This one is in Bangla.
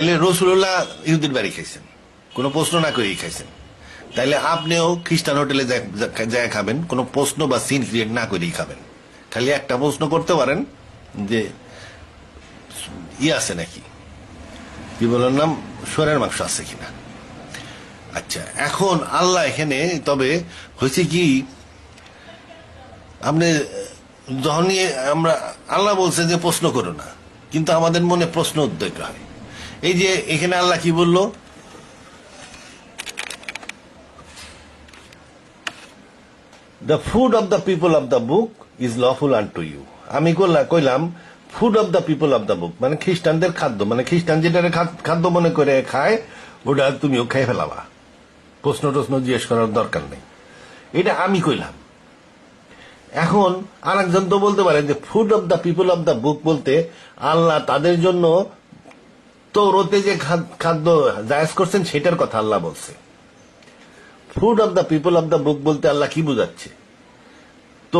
রসুল্লাহ ইহুদির বাড়ি খাইছেন। কোনো প্রশ্ন না করেই খাইছেন। তাইলে আপনিও খ্রিস্টান হোটেলে যায় খাবেন, কোনো প্রশ্ন বা সিন ক্রিয়েট না করেই খাবেন। খালি একটা প্রশ্ন করতে পারেন যে ই আছে নাকি? কি বলার নাম? সোরের মাংস আছে কিনা? আচ্ছা এখন আল্লাহ এখানে, তবে হয়েছে কি, আপনি যখনই আমরা, আল্লাহ বলছে যে প্রশ্ন করো না, কিন্তু আমাদের মনে প্রশ্ন উদ্বেগ হয়। এই যে এখানে আল্লাহ কি বলল? The food of the people of the book is lawful unto you আমি কইলাম food of the people of the book মানে খ্রিস্টানদের খাদ্য। মানে খ্রিস্টান যেটা খাদ্য মনে করে খায়, ওটা তুমিও খেয়ে ফেলাবা। প্রশ্ন টশ্ন জিজ্ঞেস করার দরকার নেই। এটা আমি কইলাম। এখন আর একজন তো বলতে পারে যে food of the people of the book বলতে আল্লাহ তাদের জন্য তৌরতে যে খাদ- খাদ্য জায়জ করছেন, সেটার কথা আল্লাহ বলছে। Food of the people of the book বলতে আল্লাহ কি বুঝাচ্ছে?